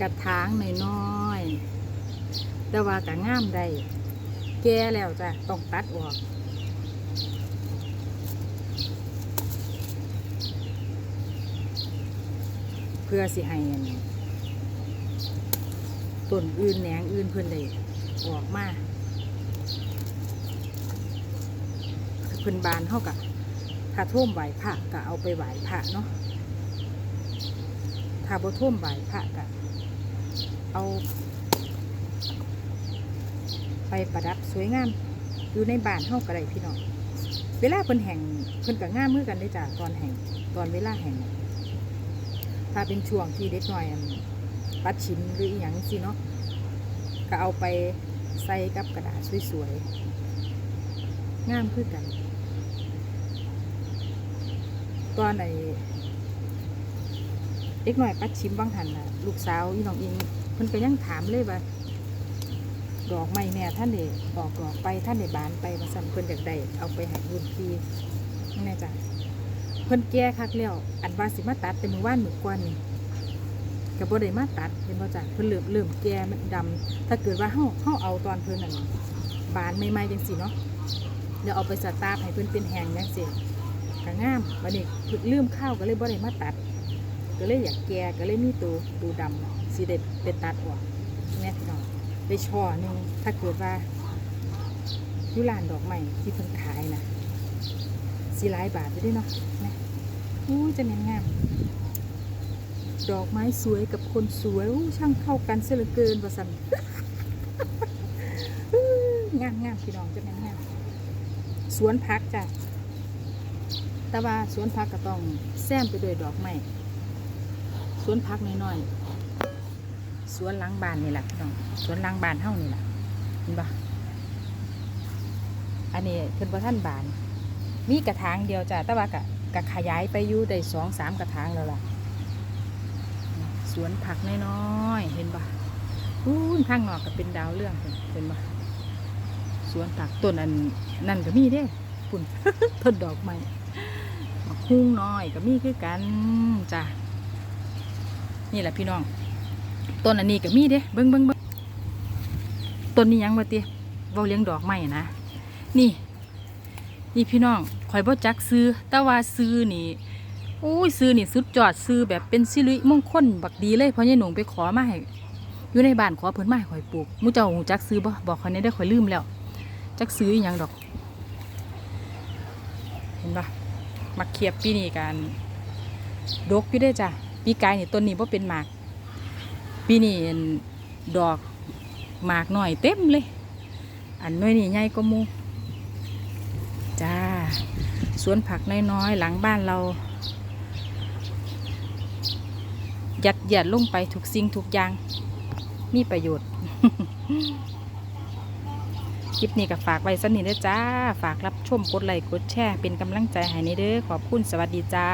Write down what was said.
กระถางน้อยๆแต่ว่ากะงามได้แก่แล้วจ้ะต้องตัดออกเพื่อสิให้ต้นอื่นแหนงอื่นเพิ่อนได้ออกมาเพิ่อนบานเท่ากับถ้าท่วมไหวพระก็เอาไปไหวพระเนาะ ถ้าบ่ท่วมไหวพระก็เอา ไปประดับสวยงาม อยู่ในบ้านเฮาก็ได้พี่น้องเวลาเพิ่นแห่งเพิ่นก็งามมือกันได้จ้ะตอนแห่งตอนเวลาแห่ง ถ้าเป็นช่วงที่เด็กน้อยอันปัดชิ้นหรืออหย่างสิเนาะก็เอาไปใส่กับกระดาษสวยๆงามคือกันตอนไหน เด็กน้อยปัดชิมบางหันน่ะลูกสาวอีน้องอิงเพิ่นก็ยังถามเลยว่าดอกไม้แม่ท่านเด็ออกดอกไปท่านเด็บานไปมาสั่นเพิ่นอยากได้เอาไปให้รุ่นพี่นี่แน่จ้ะเพิ่นแก่คักแล้วอันว่าสิมาตัดแต่มือว่านมือกวนนี่ก็บ่ได้มาตัดเห็นบ่จ้ะเพิ่นเริ่มเริ่มแก่มันดำถ้าเกิดว่าเฮาเฮาเอาตอนเพิ่นนั่นบานใหม่ๆจังซี่เนาะเดี๋ยวเอาไปสตาร์ฟให้เพิ่นเป็นแห้งจังซี่ก็งามบัดนี้เพิ่นลืมข้าวก็เลยบ่ได้มาตัด ก็เลยอยากแก่ก็เลยมีตัวตัวดำสิได้ไปตัดออกแม่พี่น้องไปช่อหนึงถ้าเกิดว่ายู่ร้านดอกไม้ที่เพิ่นขายนะสีหลายบาทอยู่ด้วยเนาะนะอู้จะเน้นงาม ดอกไม้สวยกับคนสวยอู้ช่างเข้ากันเสียเหลือเกินประสันงามงามพี่น้องจะเน้นงามสวนพักจ้ะแต่ว่าสวนพักก็ต้องแซมไปด้วยดอกไม้ สวนพักน้อยๆสวนหล้างบ้านนี่แหละพี่น้องสวนหล้างบ้านเท่านี่แหละเห็นปะอันนี้เพิ่นประท่านบาน มีกระถางเดียวจ้ะแต่ว่ากะกะขยายไปอยู่ได้สองสามกระถางแล้วล่ะ สวนผักน้อยๆเห็นปะอู้ข้างนอกก็เป็นดาวเรื่องเพิ่นเห็นปะสวนผักต้นอันนั่นก็มีเด้ปุ่นต้นดอกไม้มะฮุ่งน้อยก็มีคือกันจ้ะ นี่แหละพี่น้องต้นอันนี้ก็มีเด้เบิ้งเบิ้งเบิ้งต้นนี้ยังวะเตี้ยเว้าเลี้ยงดอกไม้นะนี่ นี่พี่น้องข่อยบ่จักซื้อแต่ว่าซื้อนี่โอ้ยซื้อนี่สุดจอดซื้อแบบเป็นสิริมงคลบักดีเลยเพราะยายหนุ่งไปขอมาให้อยู่ในบ้านขอเพิ่นมาให้ข่อยปลูกมูเจ้าหูจักซื้อบ่บอกข่อยในได้อข่อยลืมแล้ว จักซื้ออหยังดอก เห็นปะมักเขียบปีนี้กันดกอยู่ได้จ้ะ ปีกายนี่ต้นนี้บ่เป็นหมาก ปีนี้อั่นดอกหมากหน่อยเต็มเลย อันน้อยนี่ใหญ่ก็มูจ้าสวนผักน้อยๆ หลังบ้านเรา ยัดเยียดลงไปทุกสิ่งทุกอย่าง มีประโยชน์ คลิปนี้ก็ฝากไว้สนิดเด้อจ้า ฝากรับชมกดไลค์กดแชร์เป็นกำลังใจให้ในเด้อขอบคุณสวัสดีจ้า